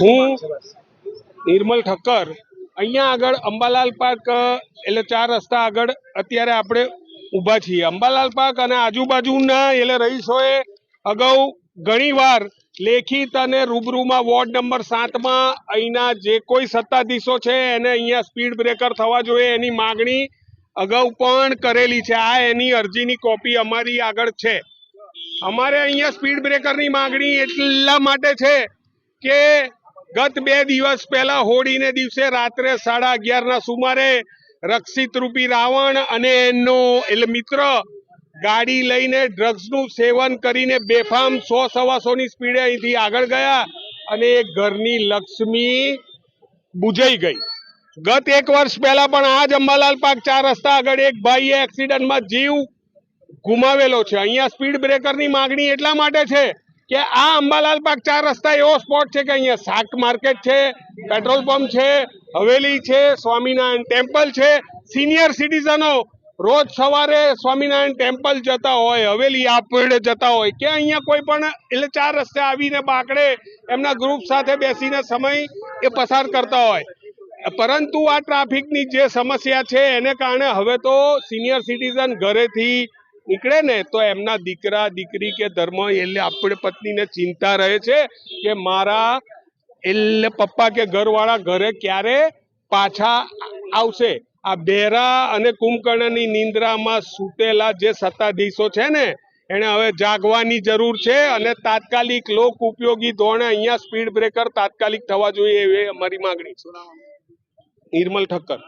હું નિર્મલ ઠક્કર. અહીંયા આગળ અંબાલાલ પાર્ક એટલે ચાર રસ્તા આગળ અત્યારે આપણે ઊભા છીએ. અંબાલાલ પાર્ક અને આજુબાજુના એટલે રહીશોએ અગાઉ ઘણીવાર લેખિત અને રૂબરૂમાં વોર્ડ નંબર સાતમાં અહીંના જે કોઈ સત્તાધીશો છે એને અહીંયા સ્પીડ બ્રેકર થવા જોઈએ એની માગણી અગાઉ પણ કરેલી છે. આ એની અરજીની કોપી અમારી આગળ છે. અમારે અહીંયા સ્પીડ બ્રેકરની માગણી એટલા માટે છે કે ગત બે દિવસ પહેલા હોળીને દિવસે રાત્રે સાડા અગિયારના સુમારે રક્ષિત રૂપી રાવણ અને એનો એટલે મિત્ર ગાડી લઈને ડ્રગ્સનું સેવન કરીને બેફામ સો સવાસોની સ્પીડે અહીંથી આગળ ગયા અને એ ઘરની લક્ષ્મી બુજાઈ ગઈ. ગત એક વર્ષ પહેલા પણ આ જ અંબાલાલ પાર્ક ચાર રસ્તા આગળ એક ભાઈએ એક્સિડન્ટમાં જીવ ગુમાવેલો છે. અહીંયા સ્પીડ બ્રેકરની માગણી એટલા માટે છે કે આ અંબાલાલ પાક ચાર રસ્તા એવો સ્પોટ છે કે અહીંયા શાક માર્કેટ છે પેટ્રોલ પંપ છે, હવેલી છે, સ્વામિનારાયણ ટેમ્પલ છે. સિનિયર સિટીઝનો રોજ સવારે સ્વામિનારાયણ ટેમ્પલ જતા હોય, હવેલી આપણે જતા હોય. કે અહીંયા કોઈ પણ, એટલે ચાર રસ્તે આવીને બાકડે, એમના ગ્રુપ સાથે બેસીને સમય એ પસાર કરતા હોય. પરંતુ આ ટ્રાફિકની જે સમસ્યા છે, એને કારણે હવે તો સિનિયર સિટીઝન ઘરેથી નીકળે ને તો એમના દીકરા, દીકરી કે ધર્મ એટલે આપણે પત્નીને ચિંતા રહે છે કે મારા એટલે પપ્પા કે ઘરવાળા ઘરે ક્યારે પાછા આવશે. આ બેરા અને કુંભકર્ણની નિંદ્રામાં સૂતેલા જે સત્તાધીશો છે ને, એને હવે જાગવાની જરૂર છે અને તાત્કાલિક લોક ઉપયોગી ધોરણે અહીંયા સ્પીડ બ્રેકર તાત્કાલિક થવા જોઈએ એવી અમારી માંગણી છે. નિર્મલ ઠક્કર.